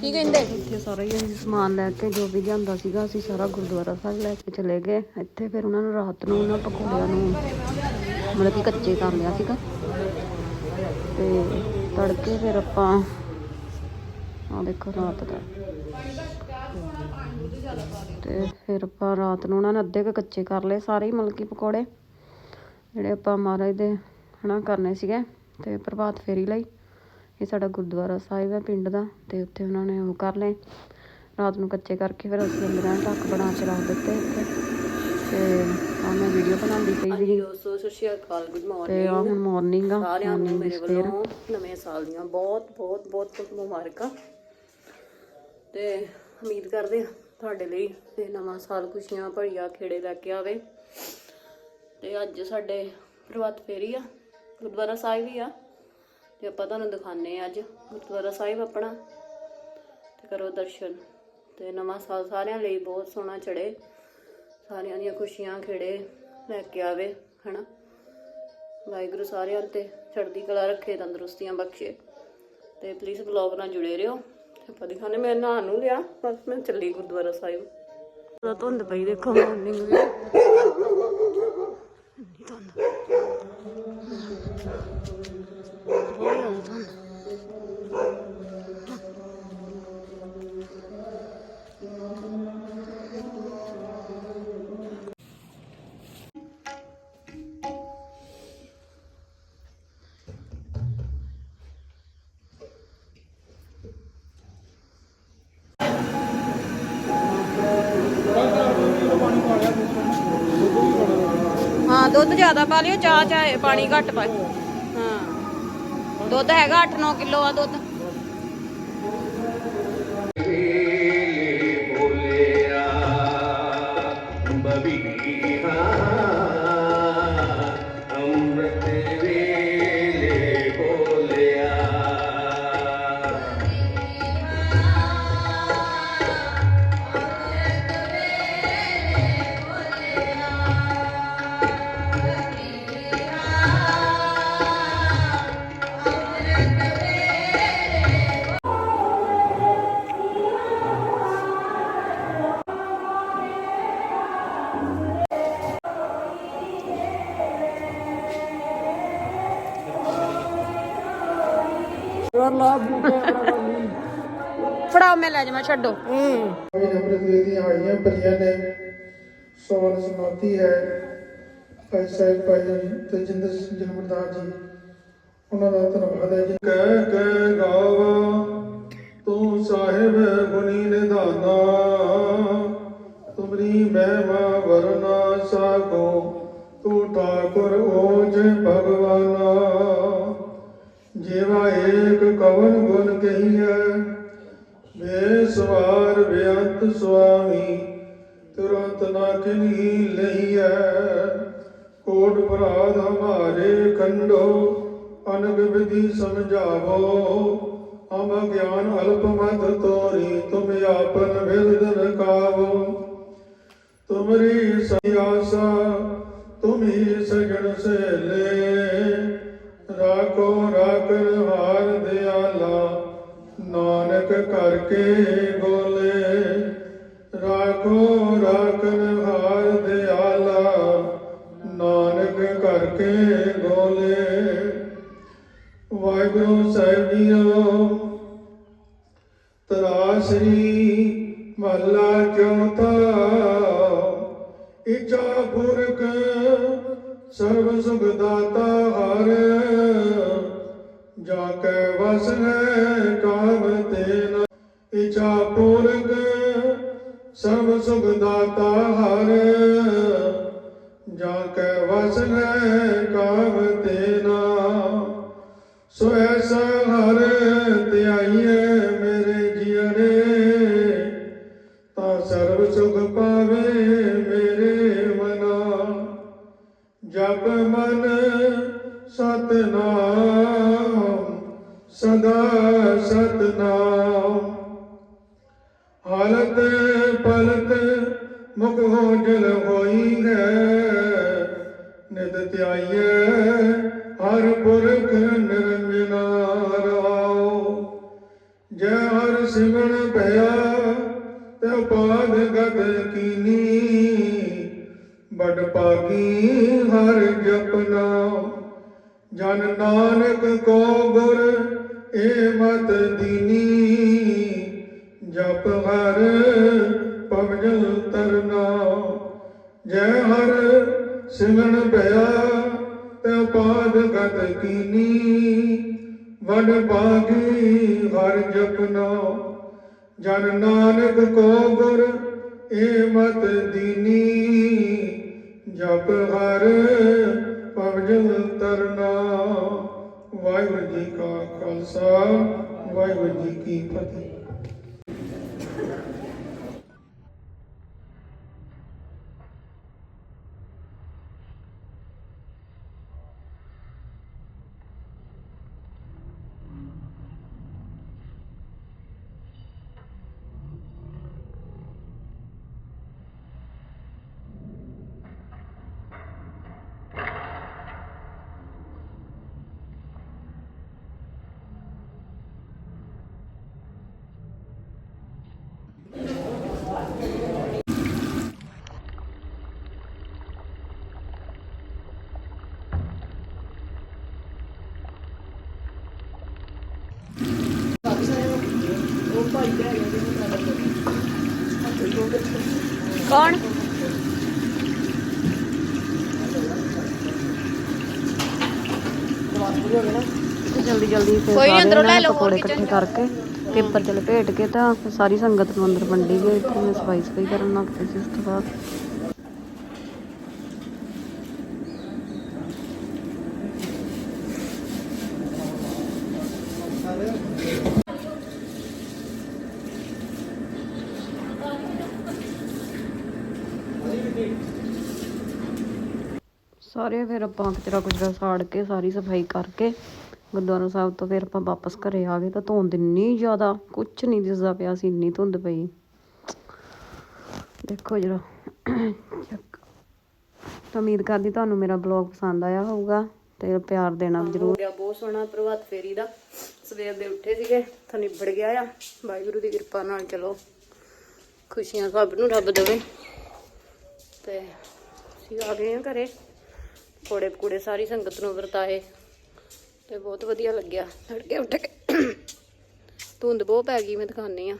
ਕੀ ਕਹਿੰਦੇ? ਇੱਥੇ ਸਾਰਾ ਹੀ ਅਸੀਂ ਸਮਾਨ ਲੈ ਕੇ ਜੋ ਵੀ ਜਾਂਦਾ ਸੀਗਾ, ਅਸੀਂ ਸਾਰਾ ਗੁਰਦੁਆਰਾ ਸਾਹਿਬ ਲੈ ਕੇ ਚਲੇ ਗਏ। ਇੱਥੇ ਫਿਰ ਉਹਨਾਂ ਨੂੰ ਰਾਤ ਨੂੰ, ਉਹਨਾਂ ਪਕੌੜਿਆਂ ਨੂੰ ਮਤਲਬ ਕਿ ਕੱਚੇ ਕਰ ਲਿਆ ਸੀਗਾ। ਤੇ ਤੜਕੇ ਫਿਰ ਆਪਾਂ ਆ ਦੇਖੋ ਰਾਤ ਦਾ। ਤੇ ਫਿਰ ਆਪਾਂ ਰਾਤ ਨੂੰ ਉਹਨਾਂ ਨੇ ਅੱਧੇ ਕੁ ਕੱਚੇ ਕਰ ਲਏ, ਸਾਰੇ ਹੀ ਮਤਲਬ ਕਿ ਪਕੌੜੇ, ਜਿਹੜੇ ਆਪਾਂ ਮਹਾਰਾਜ ਦੇ ਹਨਾ ਕਰਨੇ ਸੀਗੇ, ਤੇ ਪ੍ਰਭਾਤ ਫੇਰੀ ਲਈ। ਇਹ ਸਾਡਾ ਗੁਰਦੁਆਰਾ ਸਾਹਿਬ ਹੈ ਪਿੰਡ ਦਾ ਤੇ ਉੱਥੇ ਉਹਨਾਂ ਨੇ ਉਹ ਕਰ ਲਏ। ਰਾਤ ਨੂੰ ਕੱਚੇ ਕਰਕੇ ਫਿਰ ਅਸੀਂ ਅੰਦਰਾਂ ਢੱਕ ਬਣਾ ਕੇ ਰੱਖ ਦਿੱਤੇ ਇੱਥੇ ਤੇ ਆ ਮੈਂ ਵੀਡੀਓ ਬਣਾਉਂਦੀ ਪਈ ਸੀਗੀ। ਦੋਸਤੋ ਸਤਿ ਸ਼੍ਰੀ ਅਕਾਲ ਗੁੱਡ ਤੇ ਆ ਹੁਣ ਮਾਰਨਿੰਗ ਆ ਸਾਰਿਆਂ ਨੂੰ ਮੇਰੇ। ਵੱਲੋਂ ਨਵੇਂ ਸਾਲ ਦੀਆਂ ਬਹੁਤ ਬਹੁਤ ਬਹੁਤ ਬਹੁਤ ਮੁਬਾਰਕਾਂ। ਤੇ ਉਮੀਦ ਕਰਦੇ ਹਾਂ ਤੁਹਾਡੇ ਲਈ ਤੇ ਨਵਾਂ ਸਾਲ ਖੁਸ਼ੀਆਂ ਭਰੀਆ ਖੇੜੇ ਲੈ ਕੇ ਆਵੇ। ਤੇ ਅੱਜ ਸਾਡੇ ਪ੍ਰਭਾਤ ਫੇਰੀ ਆ ਗੁਰਦੁਆਰਾ ਸਾਹਿਬ ਹੀ ਆ। ਤੇ ਆਪਾਂ ਤੁਹਾਨੂੰ ਦਿਖਾਣੇ ਆ ਅੱਜ ਗੁਰਦੁਆਰਾ ਸਾਹਿਬ ਆਪਣਾ। ਤੇ ਕਰੋ ਦਰਸ਼ਨ। ਤੇ ਨਵਾਂ ਸਾਲ ਸਾਰਿਆਂ ਲਈ ਬਹੁਤ ਸੋਹਣਾ ਚੜੇ ਸਾਰਿਆਂ ਦੀਆਂ ਖੁਸ਼ੀਆਂ ਖੇੜੇ ਲੈ ਕੇ ਆਵੇ, ਹਨਾ? ਵਾਹਿਗੁਰੂ ਸਾਰਿਆਂ ਤੇ ਚੜ੍ਹਦੀ ਕਲਾ ਰੱਖੇ, ਤੰਦਰੁਸਤੀਆਂ ਬਖਸ਼ੇ। ਤੇ ਪਲੀਜ਼ ਬਲੌਗ ਨਾਲ ਜੁੜੇ ਰਹੋ। ਆਪਾਂ ਦਿਖਾਣੇ ਮੈਂ ਨਹਾਉਣ ਨੂੰ ਲਿਆ, ਬਸ ਮੈਂ ਚੱਲੀ ਗੁਰਦੁਆਰਾ ਸਾਹਿਬ। ਉਹਦਾ ਧੁੰਦ ਪਈ, ਦੇਖੋ ਮਾਰਨਿੰਗ ਵੀ ਇੰਨੀ ਧੁੰਦ। ਬਹੁਤ ਜ਼ਿਆਦਾ ਹਾਂ ਦੁੱਧ ਜ਼ਿਆਦਾ ਪਾ ਲਿਓ ਚਾਹ ਚਾਹੇ ਪਾਣੀ ਘੱਟ ਪਾਓ। ਦੁੱਧ ਹੈਗਾ 8-9 ਕਿਲੋ ਆ ਦੁੱਧ। ਫੜਾਓ ਮੈਂ ਲੈ ਜਾਵਾਂ ਛੱਡੋ। ਆਈਆਂ ਨੇ ਸੋਨ ਸਮਾਤੀ ਹੈ। ਭਾਈ ਸਾਹਿਬ ਭਾਈ ਤੇਜਿੰਦਰ ਸਿੰਘ ਜਨਮਦਾਸ ਜੀ ਉਹਨਾਂ ਦਾ ਧੰਨਵਾਦ ਹੈ ਜੀ। ਕਹਿ ਕਹਿ ਗਾਵਾ ਤੂੰ ਸਾਹਿਬ ਗੁਣੀ ਨਿਧਾਨਾ। ਤੁਮਰੀ ਮਹਿਮਾ ਵਰਨਾ ਸਾਗੋ ਤੂੰ ਠਾਕੁਰ ਓਜ ਭਗਵਾਨਾ। ਜੀਵਾ ਏਕ ਕਵਨ ਗੁਣ ਕਹੀਐ ਬੇਸਵਾਰ ਬੇਅੰਤ ਸੁਆਮੀ, ਤੁਰੰਤ ਨਾ ਕਿਨਹੀ ਲਈਐ ਕੋਟ ਅਪਰਾਧ ਹਮਾਰੇ ਖੰਡੋ, ਅਨਗ ਵਿਧੀ ਸਮਝਾਵੋ। ਹਮ ਗਿਆਨ ਅਲਪ ਮਤ ਤੋਰੀ, ਤੁਮ ਆਪਨ ਵਿਰਦ ਰਕਾਵੋ ਤੁਮਰੀ ਸਿਆਸਾ ਤੁਮੀ ਸਜਣ ਸੇਲੇ ਰਾਖੋ ਕੇ ਗੋਲੇ ਰਾਖੋ, ਰਾਖਨ ਹਾਰ ਦਿਆਲਾ ਨਾਨਕ ਕਰਕੇ ਗੋਲੇ ਵਾਹਿਗੁਰੂ ਸਾਹਿਬ ਜੀਓ, ਤਰਾਸਰੀ ਮਹਲਾ ਚੌਥਾ ਇਚਾ ਪੁਰਖ ਸਰਬ ਸੁਖ ਦਾਤਾ ਹਰ, ਜਾ ਕੈ ਵਸ ਹੈ ਕਾਮ ਤੇਨ। ਇਚਾ ਪੁਰਖ ਸਰਬ ਸੁਖ ਦਾਤਾ ਹਰ। ਜਾ ਕੈ ਵਸ ਹੈ ਕਾਮ ਤੇਨਾ ਸੋ ਐਸਾ ਹਰ ਧਿਆਈਏ ਮੇਰੇ ਜੀਵਨੇ। ਤਾਂ ਸਰਬ ਸੁਖ ਪਾਵੇ ਮੇਰੇ ਮਨਾ। ਜਪ ਮਨ ਸਤਨਾਮ, ਸਦਾ ਸਤਨਾਮ। ਹਾਲਤ ਪਲਤ ਮੁਖ ਹੋ ਜਲ ਹੋਈ ਹੈ ਨਿਤ ਧਿਆਈਏ ਹਰ ਪੁਰਖ ਨਿਰੰਜਨਾ ਰਾਓ ਜੈ ਹਰ ਸਿਮਰਨ ਭਇਆ ਤੇ ਪਾਦ ਗਤ ਕੀਨੀ। ਬੜ ਪਾਗੀ ਹਰ ਜਪਨਾ ਜਨ ਨਾਨਕ ਕੋ ਗੁਰ ਏ ਮਤ ਦੀਨੀ। ਜਪ ਹਰ ਪਵਜਲ ਤਰਨਾ। ਜੈ ਹਰ ਸਿਮਰਨ ਭਇਆ, ਤੇ ਪਾਦ ਗਤ ਕੀਨੀ। ਵਡ ਬਾਗੀ ਹਰ ਜਪਨਾ ਜਨ ਨਾਨਕ ਕੋ ਗੁਰ ਏ ਮਤ ਦੀਨੀ। ਜਪ ਹਰ ਪਵਜਲ ਤਰਨਾ। ਵਾਹਿਗੁਰੂ ਜੀ ਕਾ ਖਾਲਸਾ, ਵਾਹਿਗੁਰੂ ਜੀ ਕੀ ਫਤਿਹ। ਕੌਣ? ਜਲਦੀ ਜਲਦੀ ਫਿਰ ਕੋਈ ਨੀ, ਅੰਦਰੋਂ ਲੈ ਲਓ, ਹੋਰ ਪਕੌੜੇ ਇਕੱਠੇ ਕਰਕੇ ਪੇਪਰ ਚ ਲਪੇਟ ਕੇ ਤਾਂ ਫਿਰ ਸਾਰੀ ਸੰਗਤ ਨੂੰ ਅੰਦਰ ਵੰਡੀ ਗਈ ਇੱਥੇ ਮੈਂ ਸਫ਼ਾਈ ਸਫ਼ਾਈ ਕਰਨ ਲੱਗ ਪਈ ਸੀ ਉਸ ਤੋਂ ਬਾਅਦ। ਸਾਰੇ ਫਿਰ ਆਪਾਂ ਕਚਰਾ ਕੁਚਰਾ ਸਾੜ ਕੇ ਸਾਰੀ ਸਫ਼ਾਈ ਕਰਕੇ ਗੁਰਦੁਆਰਾ ਸਾਹਿਬ ਤੋਂ ਫਿਰ ਆਪਾਂ ਵਾਪਸ ਘਰੇ ਆ ਗਏ ਤਾਂ ਧੁੰਦ ਇੰਨੀ ਜ਼ਿਆਦਾ ਕੁਝ ਨਹੀਂ ਦਿਸਦਾ ਪਿਆ ਸੀ ਇੰਨੀ ਧੁੰਦ ਪਈ। ਦੇਖੋ ਜਰਾ ਤਾਂ ਉਮੀਦ ਕਰਦੀ ਤੁਹਾਨੂੰ ਮੇਰਾ ਬਲੌਗ ਪਸੰਦ ਆਇਆ ਹੋਊਗਾ ਤੇ ਪਿਆਰ ਦੇਣਾ ਹੋ ਜ਼ਰੂਰ। ਗਿਆ ਬਹੁਤ ਸੋਹਣਾ ਪ੍ਰਭਾਤ ਫੇਰੀ ਦਾ। ਸਵੇਰ ਦੇ ਉੱਠੇ ਸੀਗੇ ਤਾਂ ਨਿਬੜ ਗਿਆ ਆ। ਵਾਹਿਗੁਰੂ ਦੀ ਕਿਰਪਾ ਨਾਲ ਚਲੋ ਖੁਸ਼ੀਆਂ ਸਭ ਨੂੰ ਰੱਬ ਦੇਵੇ। ਤੇ ਅਸੀਂ ਆ ਗਏ ਆ ਘਰੇ। ਪਕੌੜੇ ਪਕੂੜੇ ਸਾਰੀ ਸੰਗਤ ਨੂੰ ਵਰਤਾਏ ਤੇ ਬਹੁਤ ਵਧੀਆ ਲੱਗਿਆ। ਤੜਕੇ ਉੱਠ ਕੇ ਧੁੰਦ ਬਹੁਤ ਪੈ ਗਈ, ਮੈਂ ਦਿਖਾਉਂਦੀ ਆ